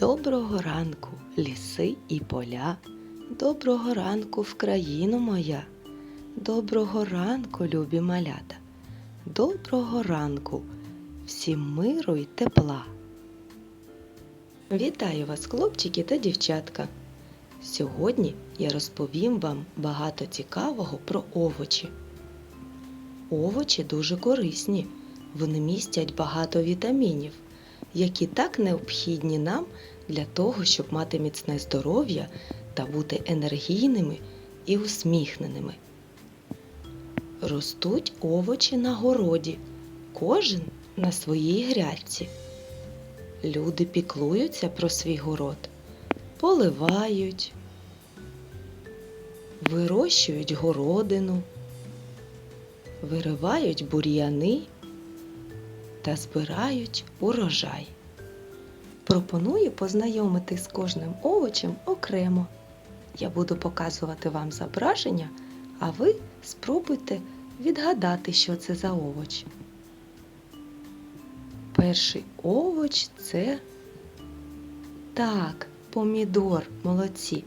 Доброго ранку, ліси і поля. Доброго ранку, Вкраїно моя. Доброго ранку, любі малята. Доброго ранку, всім миру й тепла. Вітаю вас, хлопчики та дівчатка. Сьогодні я розповім вам багато цікавого про овочі. Овочі дуже корисні. Вони містять багато вітамінів, які так необхідні нам для того, щоб мати міцне здоров'я та бути енергійними і усміхненими. Ростуть овочі на городі, кожен на своїй грядці. Люди піклуються про свій город, поливають, вирощують городину, виривають бур'яни та збирають урожай. Пропоную познайомити з кожним овочем окремо. Я буду показувати вам зображення, а ви спробуйте відгадати, що це за овоч. Перший овоч це так, помідор, молодці.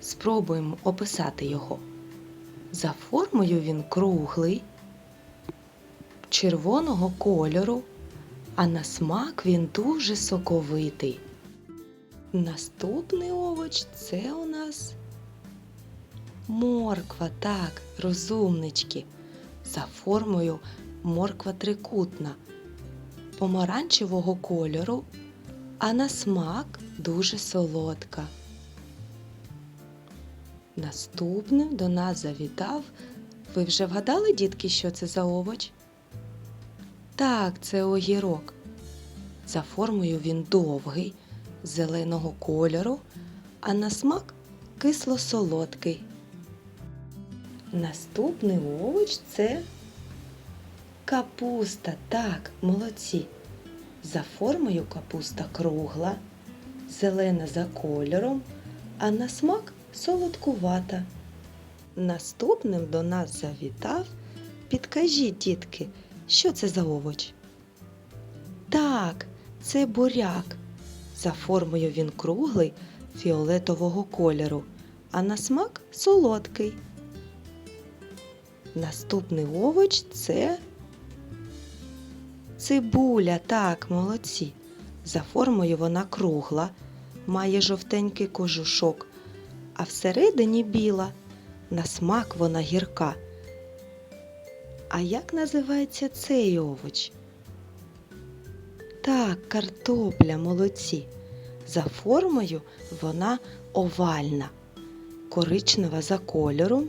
Спробуємо описати його. За формою він круглий, червоного кольору, а на смак він дуже соковитий. Наступний овоч це у нас морква, так, розумнички. За формою морква трикутна, помаранчевого кольору, а на смак дуже солодка. Наступним до нас завітав. Ви вже вгадали, дітки, що це за овоч? Так, це огірок. За формою він довгий, зеленого кольору, а на смак кисло-солодкий. Наступний овоч це капуста. Так, молодці. За формою капуста кругла, зелена за кольором, а на смак солодкувата. Наступним до нас завітав. Підкажіть, дітки, що це за овоч? Так, це буряк. За формою він круглий, фіолетового кольору, а на смак солодкий. Наступний овоч це цибуля. Так, молодці. За формою вона кругла, має жовтенький кожушок, а всередині біла. На смак вона гірка. А як називається цей овоч? Так, картопля, молодці. За формою вона овальна, коричнева за кольором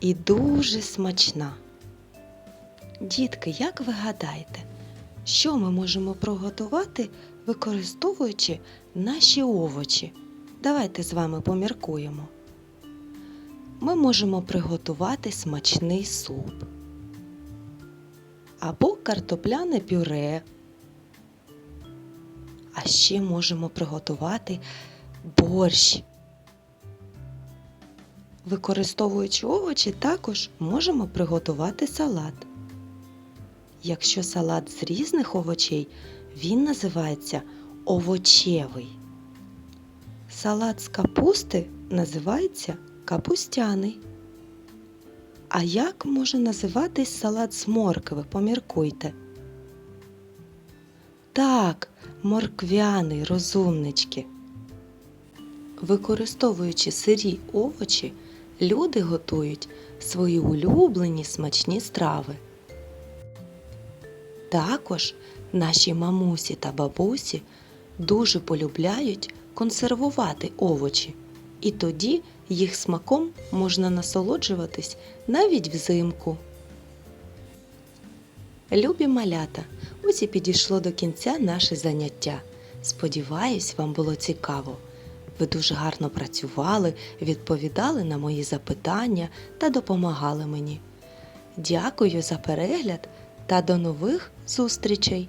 і дуже смачна. Дітки, як ви гадаєте, що ми можемо приготувати, використовуючи наші овочі? Давайте з вами поміркуємо. Ми можемо приготувати смачний суп або картопляне пюре. А ще можемо приготувати борщ. Використовуючи овочі, також можемо приготувати салат. Якщо салат з різних овочей, він називається овочевий. Салат з капусти називається капустяний. А як може називатись салат з моркви? Поміркуйте. Так, морквяний, розумнички. Використовуючи сирі овочі, люди готують свої улюблені смачні страви. Також наші мамусі та бабусі дуже полюбляють консервувати овочі, і тоді їх смаком можна насолоджуватись навіть взимку. Любі малята, ось і підійшло до кінця наше заняття. Сподіваюсь, вам було цікаво. Ви дуже гарно працювали, відповідали на мої запитання та допомагали мені. Дякую за перегляд та до нових зустрічей!